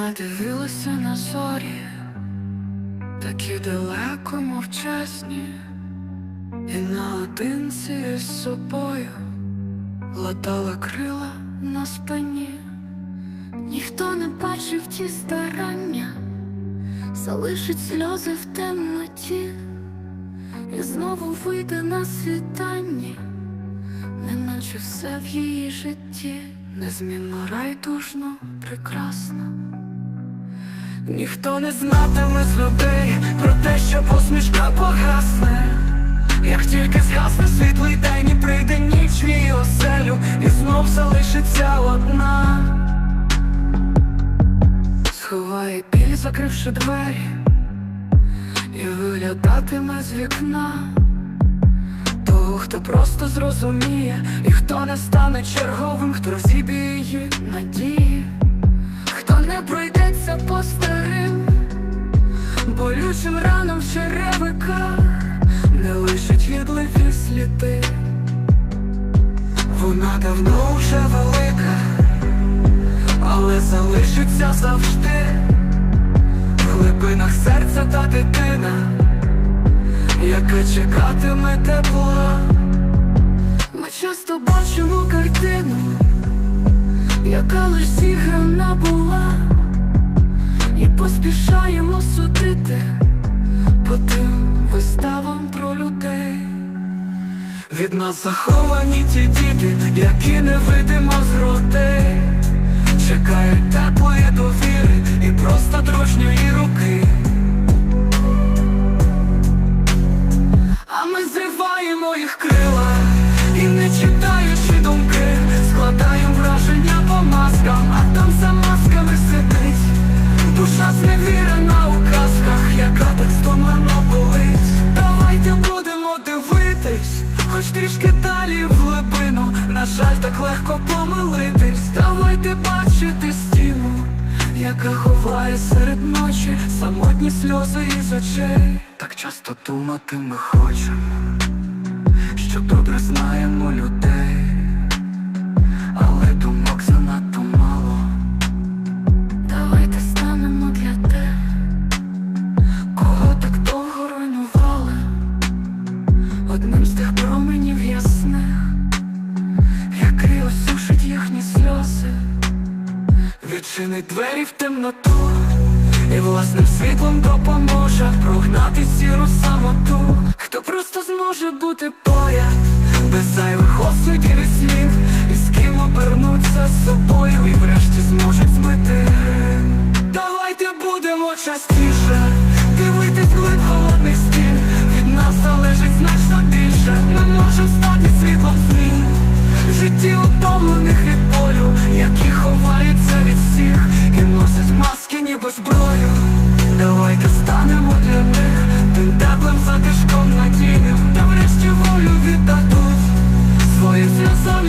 Вона дивилася на зорі, такі далеко мовчасні, і наодинці з собою латала крила на спині. Ніхто не бачив ті старання, залишить сльози в темноті, і знову вийде на світанні, неначе все в її житті незмінно райдужно прекрасно. Ніхто не знатиме з людей про те, що посмішка погасне, як тільки згасне світлий день і прийде ніч в її оселю, і знов залишиться одна. Сховає біль, закривши двері, і виглядатиме з вікна. Того, хто просто зрозуміє, і хто не стане черговим, хто розіб'є її надії, болючим ранам в черевиках, не лишить відливі сліди. Вона давно вже велика, але залишиться завжди в глибинах серця та дитина яка чекатиме тепла. Ми часто бачимо картину, яка лиш зіграна була, і поспішаємо судити по тим виставам про людей. Від нас заховані ті діти, які невидимо з грудей, легко помилитись. Давайте бачити стіну, яка ховає серед ночі самотні сльози із очей. Так часто думати ми хочемо, що добре знаємо людей, відчинить двері в темноту. І власним світлом допоможе прогнати сіру самоту. Хто просто зможе бути поряд Без зайвих осудів і слів І з ким обернуться з собою І врешті зможуть змити. Давайте будемо частіше Дивитись глиб холодний стін. Від нас залежить значно більше. Ми можемо стати світлом в житті утомлених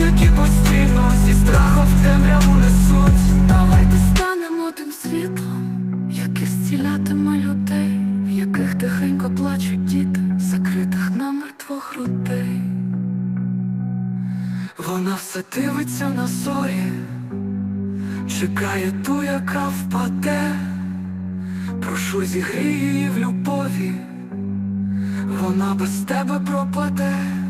які постійно зі страхом в темряву несуть. Давайте станемо тим світлом, яке зцілятиме людей, в яких тихенько плачуть діти, закритих намертво грудей. Вона все дивиться на зорі, чекає ту, яка впаде, прошу зігрій її в любові, вона без тебе пропаде.